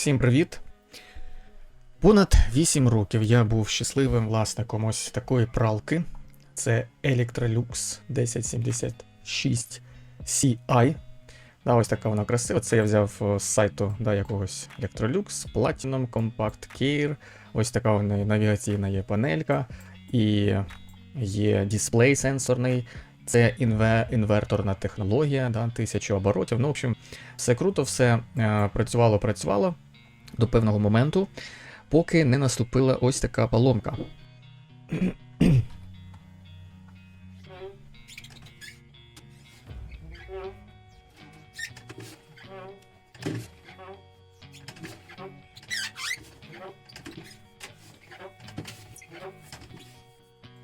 Всім привіт! Понад 8 років я був щасливим власником ось такої пралки. Це Electrolux 1076 CI. Да, ось така вона красива. Це я взяв е, з сайту да, якогось Electrolux, Platinum Compact Care. Ось така в неї навігаційна є панелька. І є дисплей сенсорний. Це інверторна технологія, да, 1000 оборотів. Ну, в общем, все круто, все е, працювало, працювало до певного моменту, поки не наступила ось така поломка.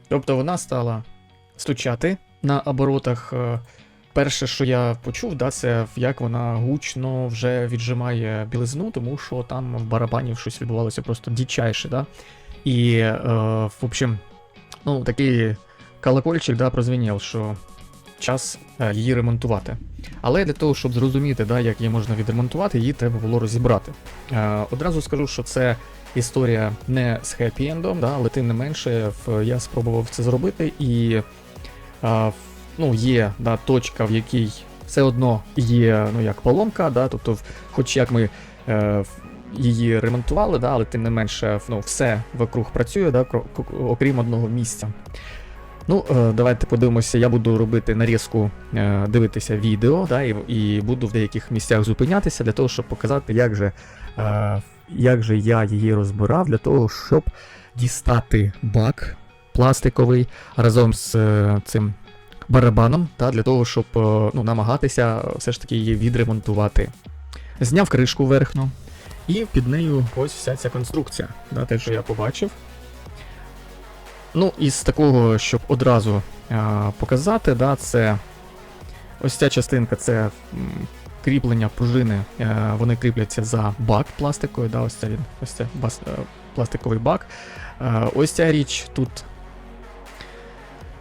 Тобто вона стала стучати на оборотах. Перше, що я почув, да, це як вона гучно вже віджимає білизну, тому що там в барабані щось відбувалося просто дичайше, да. І, е, в общем, ну, такий колокольчик да, прозвенів, що час е, її ремонтувати. Але для того, щоб зрозуміти, да, як її можна відремонтувати, її треба було розібрати. Е, одразу скажу, що це історія не з хеппі-ендом, да, але тим не менше, я спробував це зробити і. е, ну, є да, точка, в якій все одно є ну, як поломка, да, тобто, хоч як ми е, її ремонтували, да, але тим не менше ну, все вокруг працює, да, окрім одного місця. Ну, е, давайте подивимося, я буду робити нарізку, е, дивитися відео, да, і, і буду в деяких місцях зупинятися для того, щоб показати, як же, е, як же я її розбирав, для того, щоб дістати бак пластиковий разом з цим барабаном, та, для того, щоб е, ну, намагатися все ж таки її відремонтувати. Зняв кришку верхню, і під нею ось вся ця конструкція, да, те, що я побачив. Ну, із такого, щоб одразу е, показати, да, це ось ця частинка це кріплення пружини, е, вони кріпляться за бак пластиковий, да, ось він, ось це бас, пластиковий бак. Е, ось ця річ тут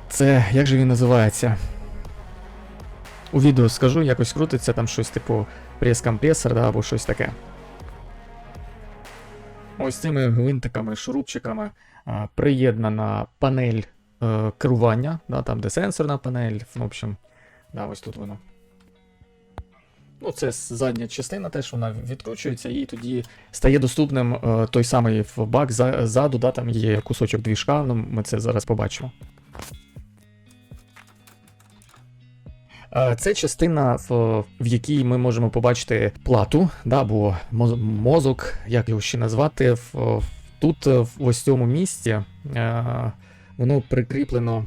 це як же він називається? У відео скажу, якось крутиться там щось типу прес-компресор, да, або щось таке. Ось цими гвинтиками, шурупчиками а, приєднана панель е, керування, да, там де сенсорна панель, в общем, да, ось тут воно. Ну, це задня частина, теж вона відкручується, і тоді стає доступним е, той самий бак ззаду, да, там є кусочок двіжка, ну, ми це зараз побачимо. Це частина, в, якій ми можемо побачити плату, да, або мозок, як його ще назвати. Тут, е, в ось цьому місці, е, воно прикріплено.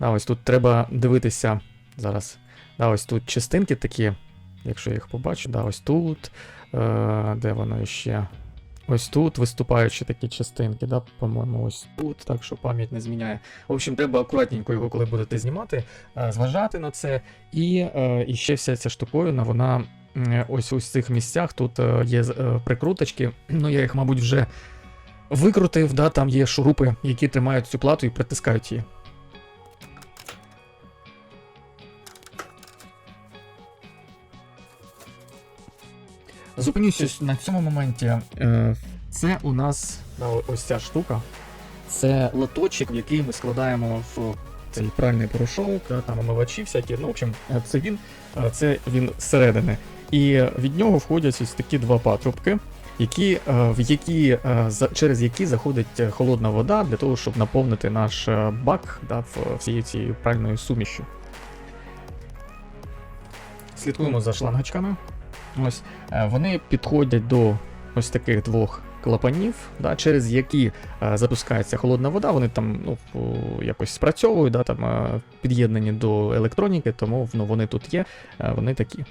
Да, ось тут треба дивитися зараз. Да, ось тут частинки такі, якщо я їх побачу, да, ось тут. Е, де воно ще? Ось тут виступаючі такі частинки, да, по-моєму, ось тут, так що пам'ять не зміняє. В общем, треба акуратненько його, коли будете знімати, е, зважати на це. І, е, і ще вся ця штуковина, вона ось у цих місцях тут е, є прикруточки. Ну, я їх, мабуть, вже викрутив, да, там є шурупи, які тримають цю плату і притискають її. Зупинюся на цьому моменті. Е, Це у нас ось ця штука. Це лоточок, в який ми складаємо в цей пральний порошок, там омивачі всякі. Ну, в общем, е, це він, е, це він зсередини. І від нього входять ось такі два патрубки, які, в які, через які заходить холодна вода для того, щоб наповнити наш бак да, всією цією пральною сумішю. Слідкуємо за шлангочками. Ось е, вони підходять до ось таких двох клапанів, да, через які е, запускається холодна вода. Вони там ну, якось спрацьовують, да, там, е, під'єднані до електроніки, тому ну, вони тут є, е, вони такі.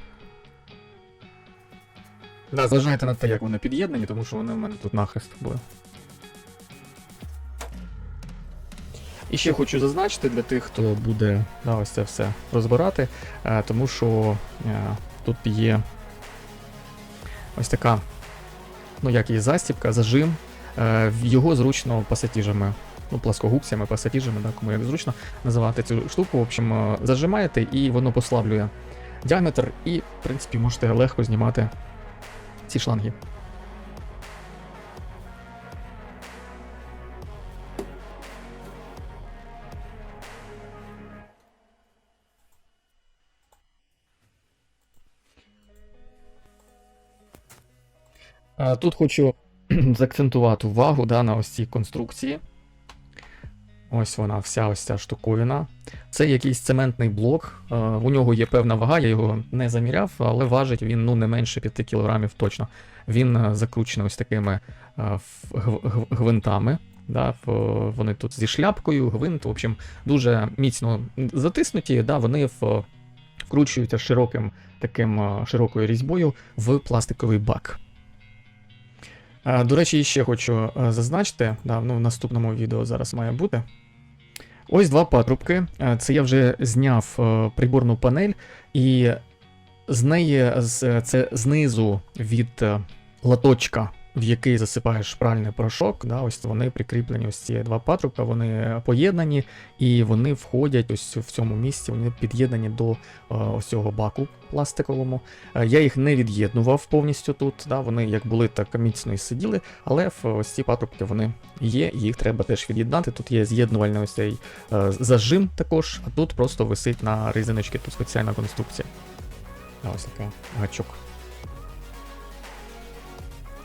Да, зважайте на те, як вони під'єднані, тому що вони в мене тут нахрест були. І ще хочу зазначити для тих, хто буде да, ось це все розбирати, е, тому що е, тут є ось така, ну як і застібка, зажим. Е, його зручно пасатіжами, ну, пласкогубцями, пасатіжами, да, кому як зручно називати цю штуку. В общем, е, зажимаєте і воно послаблює діаметр, і, в принципі, можете легко знімати ці шланги. Тут хочу заакцентувати увагу да, на ось цій конструкції. Ось вона, вся ось ця штуковина. Це якийсь цементний блок. У нього є певна вага, я його не заміряв, але важить він ну, не менше 5 кг точно. Він е, закручений ось такими е, гвинтами. Да, вони тут зі шляпкою, гвинт, в общем, дуже міцно затиснуті, да, вони вкручуються широким таким е, широкою різьбою в пластиковий бак. Е, До речі, ще хочу е, зазначити, да, ну, в наступному відео зараз має бути. Ось два патрубки. Е, Це я вже зняв приборну панель, і з неї це знизу від латочка, в який засипаєш пральний порошок. Да, ось вони прикріплені, ось ці два патрубка, вони поєднані, і вони входять ось в цьому місці, вони під'єднані до е, ось цього баку пластиковому. Е, Я їх не від'єднував повністю тут. Да, вони як були, так міцно і сиділи, але ось ці патрубки вони є, їх треба теж від'єднати. Тут є з'єднувальний ось цей е, зажим також, а тут просто висить на резиночці, тут спеціальна конструкція. Ось така гачок.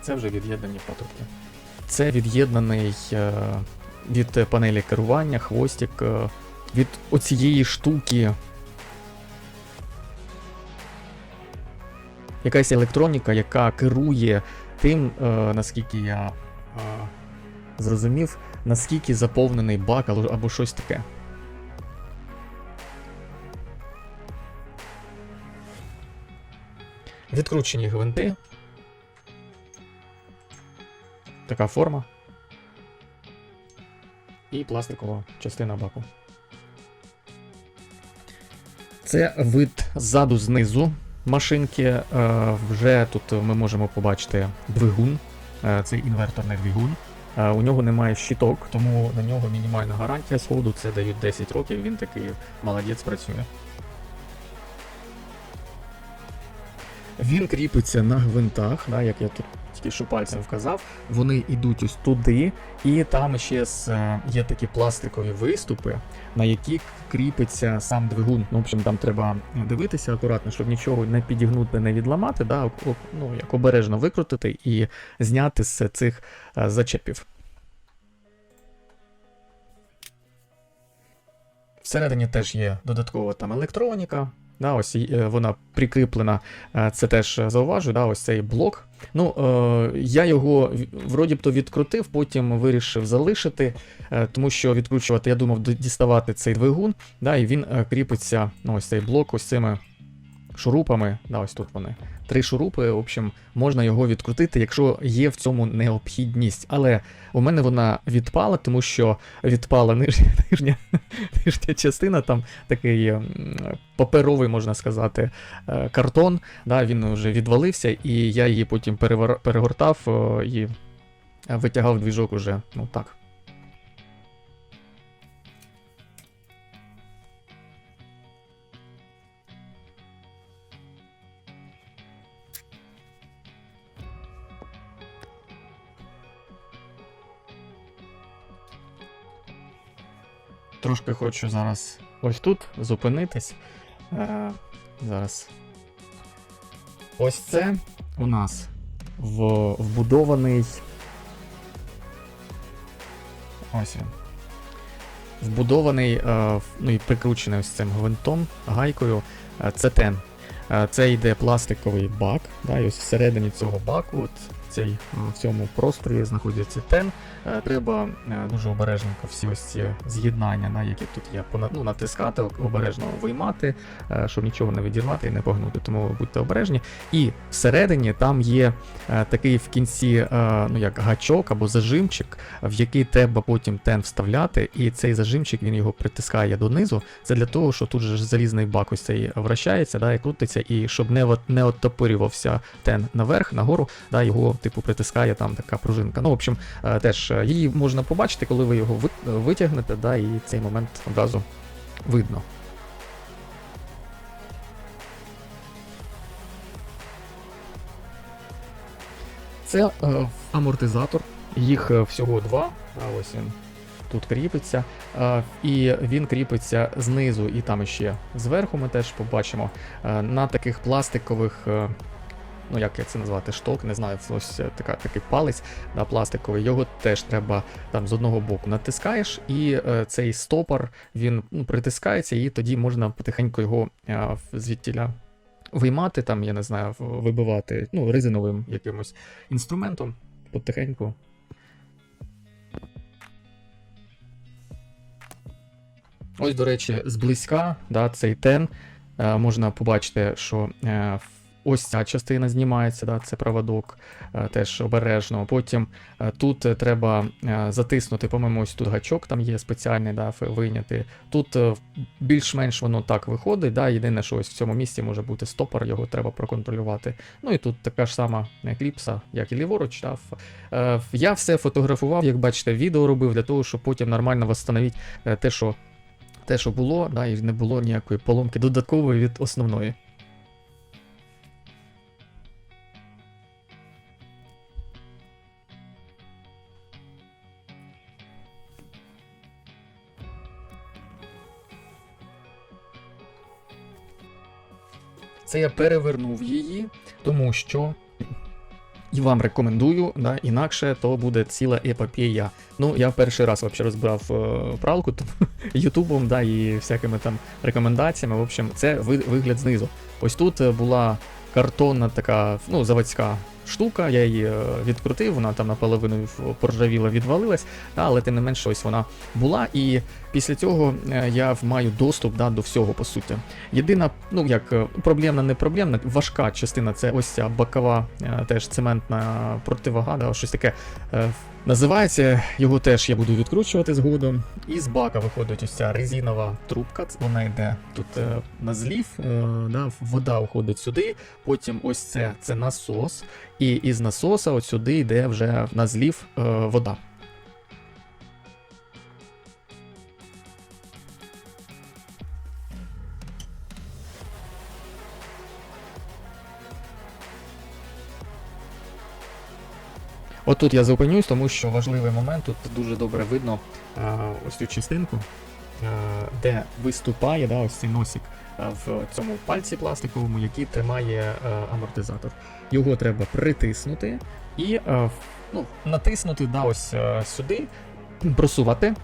Це вже від'єднані патрубки. Це від'єднаний е, від панелі керування, хвостик, е, від оцієї штуки. Якась електроніка, яка керує тим, е, наскільки я зрозумів, наскільки заповнений бак або щось таке. Відкручені гвинти. Така форма. І пластикова частина баку. Це вид ззаду знизу машинки. Е, Вже тут ми можемо побачити двигун. Е, Це інверторний двигун. Е, У нього немає щиток, тому на нього мінімальна гарантія сходу. Це дають 10 років. Він такий молодець працює. Він кріпиться на гвинтах, да, як я тут тільки що пальцем вказав. Вони йдуть ось туди, і там ще е, є такі пластикові виступи, на які кріпиться сам двигун. Ну, в общем, там треба дивитися акуратно, щоб нічого не підігнути, не відламати, да, ну, як обережно викрутити і зняти з цих е, зачепів. Всередині теж є додаткова там електроніка. Да, ось е, вона прикріплена, е, це теж е, зауважу, да, ось цей блок. Ну, е, я його вроді б то відкрутив, потім вирішив залишити, е, тому що відкручувати, я думав, діставати цей двигун, да, і він кріпиться, ну, ось цей блок, ось цими шурупами. Да, ось тут вони. Три шурупи, в общем, можна його відкрутити, якщо є в цьому необхідність. Але у мене вона відпала, тому що відпала нижня, нижня, нижня частина, там такий паперовий, можна сказати, е, картон. Да, він вже відвалився, і я її потім перегортав е, і витягав двіжок уже, ну так. Трошки хочу зараз ось тут зупинитись. Е, зараз. Ось це у нас в, вбудований. Ось він. Вбудований, е, ну і прикручений ось цим гвинтом, гайкою. Е, це тен. Е, це йде пластиковий бак. Да, і ось всередині цього баку, от цей, в цьому просторі знаходиться тен. Е, Треба е, дуже обережненько всі ось ці з'єднання, да, які тут є, ну, натискати, обережно виймати, е, щоб нічого не відірвати і не погнути. Тому будьте обережні. І всередині там є такий в кінці, ну як гачок або зажимчик, в який треба потім тен вставляти, і цей зажимчик він його притискає донизу. Це для того, що тут же залізний бак ось цей вращається, да, і крутиться, і щоб не, не оттопирювався тен наверх, нагору, да, його типу притискає там така пружинка. Ну, в общем, е, теж е, її можна побачити, коли ви його витягнете, да, і цей момент одразу видно. Це е, амортизатор, їх е, всього два. А ось він тут кріпиться. Е, і він кріпиться знизу і там ще зверху ми теж побачимо. Е, на таких пластикових е, ну як це назвати, шток, не знаю, ось така, такий палець да, пластиковий, його теж треба там з одного боку натискаєш, і е, цей стопор він ну, притискається, і тоді можна потихеньку його е, звідтіля виймати, там, я не знаю, вибивати ну, резиновим якимось інструментом потихеньку. Ось, до речі, зблизька, да, цей тен. Е, можна побачити, що е, ось ця частина знімається, да, це проводок, е, теж обережно. Потім е, тут е, треба затиснути, по-моєму, ось тут гачок там є спеціальний, да, вийняти. Тут більш-менш воно так виходить. Да, єдине, що ось в цьому місці може бути стопор, його треба проконтролювати. Ну і тут така ж сама кліпса, як і ліворуч. Да. Я все фотографував, як бачите, відео робив для того, щоб потім нормально встановити те, що те, що було, да, і не було ніякої поломки додаткової від основної. Це я перевернув її, тому що і вам рекомендую, да, інакше то буде ціла епопія. Ну, я в перший раз взагалі розбирав е, пралку Ютубом, да, і всякими там рекомендаціями. В общем, це ви- вигляд знизу. Ось тут е, була картонна така, ну, заводська штука, я її е, відкрутив, вона там наполовину поржавіла, відвалилась, але тим не менше, ось вона була. І після цього е, я маю доступ да, до всього, по суті. Єдина, ну як е, проблемна, не проблемна, важка частина це ось ця бокова, теж цементна противага, да, щось таке називається. Його теж я буду відкручувати згодом. І з бака виходить ось ця резинова трубка. Вона йде тут е, на злів, е, да, вода уходить сюди. Потім ось це, це насос. І із насоса от сюди йде вже на злів е, вода. От тут я зупинюсь, тому що важливий момент, тут дуже добре видно е, ось цю частинку, е, де виступає да, ось цей носик е, в цьому пальці пластиковому, який тримає амортизатор. Його треба притиснути і ну, натиснути да, ось сюди, просувати.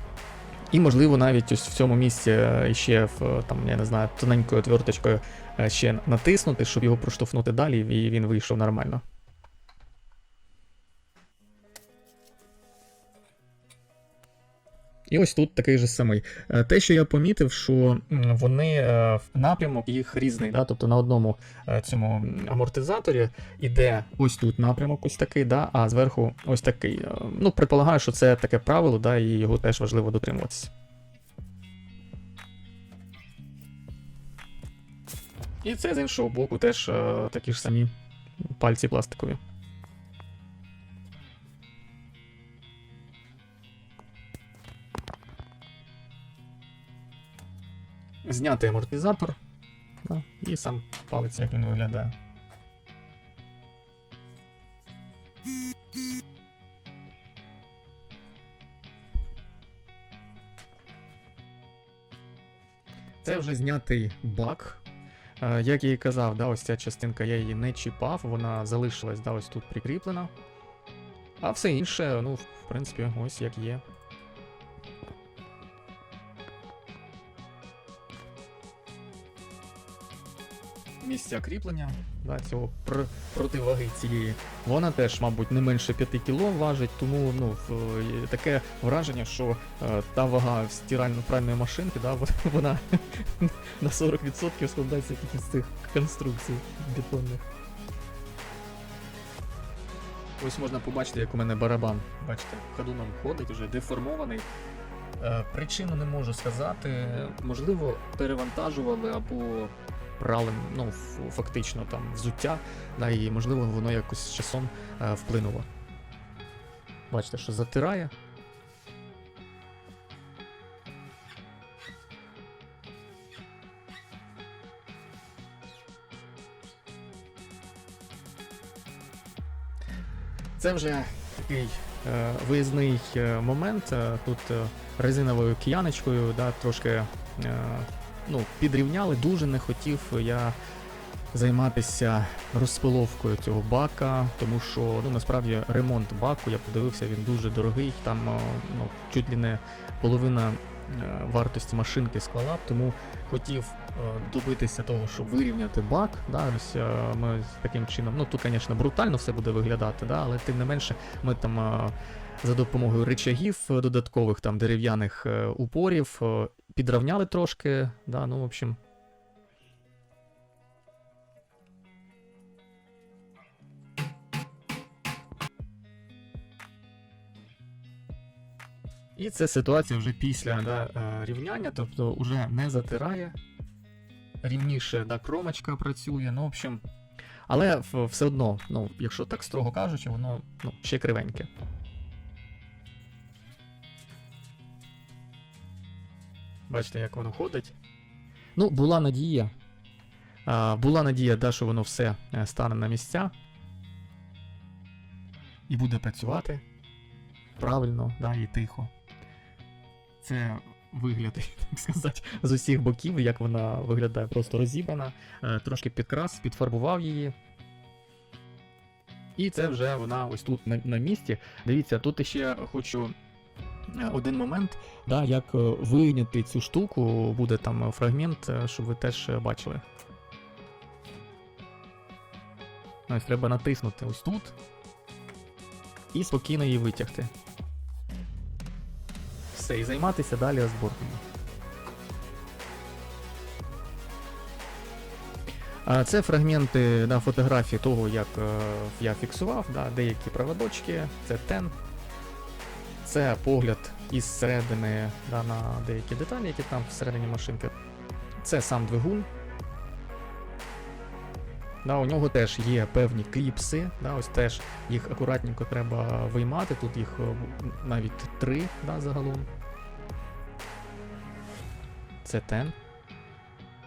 І, можливо, навіть ось в цьому місці ще в там, я не знаю, тоненькою отверточкою ще натиснути, щоб його проштовхнути далі, і він вийшов нормально. І ось тут такий же самий. Е, Те, що я помітив, що вони е, напрямок їх різний. Да? Тобто на одному е, цьому амортизаторі іде ось тут напрямок, ось такий, да? а зверху ось такий. Ну, предполагаю, що це таке правило, да? і його теж важливо дотримуватися. І це з іншого боку теж такі ж самі пальці пластикові. Зняти амортизатор. Да, і сам палець, як він виглядає. Це вже знятий бак. Е, Як я і казав, да, ось ця частинка я її не чіпав, вона залишилась да, ось тут прикріплена. А все інше, ну, в принципі, ось як є. Місця кріплення да, цього пр- противаги цієї. Вона теж, мабуть, не менше 5 кг важить, тому ну, в- таке враження, що е, та вага стирально-пральної машинки, да, вона- на 40% складається тільки з цих конструкцій бетонних. Ось можна побачити, як у мене барабан. Бачите, ходуном ходить, уже деформований. Е, Причину не можу сказати. Можливо, перевантажували або брали, ну, фактично там взуття, да, і можливо воно якось з часом е, вплинуло. Бачите, що затирає. Це вже такий е, виїзний е, момент. Е, тут е, резиновою кияночкою, да, трошки ну, підрівняли, дуже не хотів я займатися розпиловкою цього бака, тому що ну насправді ремонт баку, я подивився, він дуже дорогий. Там е, ну, чуть ли не половина е, вартості машинки склала, тому хотів е, добитися того, щоб вирівняти бак. Да, ось ми таким чином, ну тут, звісно, брутально все буде виглядати, да, але тим не менше, ми там. За допомогою речагів е, додаткових там дерев'яних е, упорів е, підравняли трошки. Да, ну, в общем, І це ситуація вже після да, рівняння, тобто вже не затирає. Рівніше да, кромочка працює, ну, в общем. Але все одно, ну, якщо так строго кажучи, воно ну, ще кривеньке. Бачите, як воно ходить. Ну, була надія. А, була надія, да, що воно все е, стане на місця. І буде працювати правильно, да, і тихо. Це вигляд, так сказати, з усіх боків, як вона виглядає просто розібрана. Е, Трошки підкрас, підфарбував її. І це вже вона ось тут на, на місці. Дивіться, тут ще хочу один момент, да, як е, вийняти цю штуку, буде там фрагмент, е, щоб ви теж е, бачили. Ось треба натиснути ось тут. І спокійно її витягти. Все, і займатися далі розборками. Це фрагменти да, фотографії того, як я фіксував, да, деякі проводочки, це тен. Це погляд із середини да, на деякі деталі, які там всередині машинки. Це сам двигун. Да, у нього теж є певні кліпси, да, ось теж їх акуратненько треба виймати, тут їх е, навіть три да, загалом. Це тен.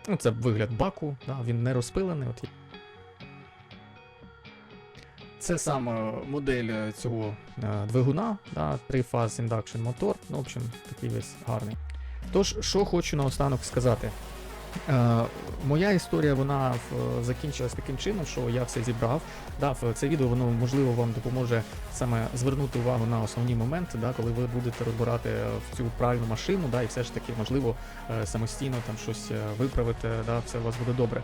Ну, це вигляд баку, да, він не розпилений. От. Це саме модель е, цього е, двигуна, да, 3-фаз індакшн мотор. Ну, в общем, такий весь гарний. Тож, що хочу наостанок сказати. Е, моя історія вона закінчилась таким чином, що я все зібрав. Да, це відео воно можливо вам допоможе саме звернути увагу на основні моменти, да, коли ви будете розбирати е, в цю пральну машину, да, і все ж таки можливо е, самостійно там щось е, виправити, да, все у вас буде добре.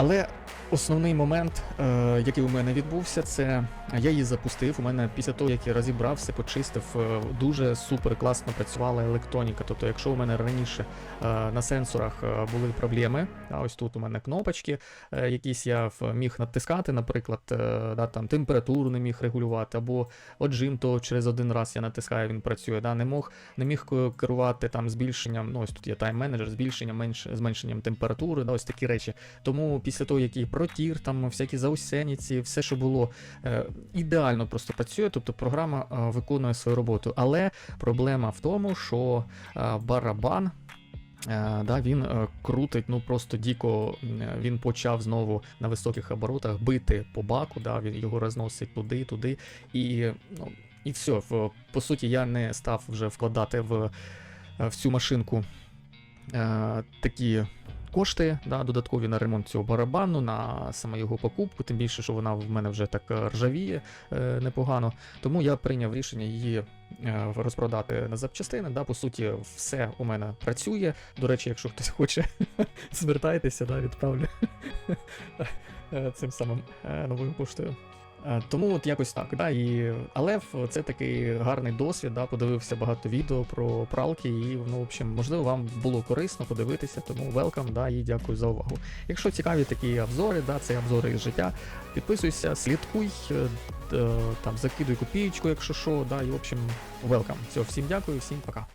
Але основний момент, е, який у мене відбувся, це я її запустив. У мене після того, як я розібрав, все почистив, е, дуже супер класно працювала електроніка. Тобто, якщо у мене раніше е, на сенсорах були проблеми, а ось тут у мене кнопочки, якісь я міг натискати, наприклад, да, там температуру не міг регулювати, або отжим, то через один раз я натискаю, він працює. Да, не мог не міг керувати там збільшенням. Ну ось тут є тайм-менеджер, збільшенням, менш, зменшенням температури, да, ось такі речі. Тому після того, як і протір, там всякі заусеніці, все, що було е, ідеально просто працює, тобто програма е, виконує свою роботу. Але проблема в тому, що е, барабан. Да, він крутить, ну просто діко. Він почав знову на високих оборотах бити по баку, да, він його розносить туди, туди. І, ну, і все. По суті, я не став вже вкладати в, в цю машинку е, такі кошти да, додаткові на ремонт цього барабану, на саме його покупку, тим більше, що вона в мене вже так е, ржавіє е, непогано. Тому я прийняв рішення її е, розпродати на запчастини. Да, по суті, все у мене працює. До речі, якщо хтось хоче, звертайтеся, да, відправлю е, цим самим новою поштою. Е, Тому от якось так, да, і... але це такий гарний досвід, да, подивився багато відео про пралки, і ну, в общем, можливо, вам було корисно подивитися, тому welcome, да, і дякую за увагу. Якщо цікаві такі обзори, да, це обзори із життя, підписуйся, слідкуй, е, там закидуй копієчку, якщо що, да, і в общем, welcome. Все, всім дякую, всім пока.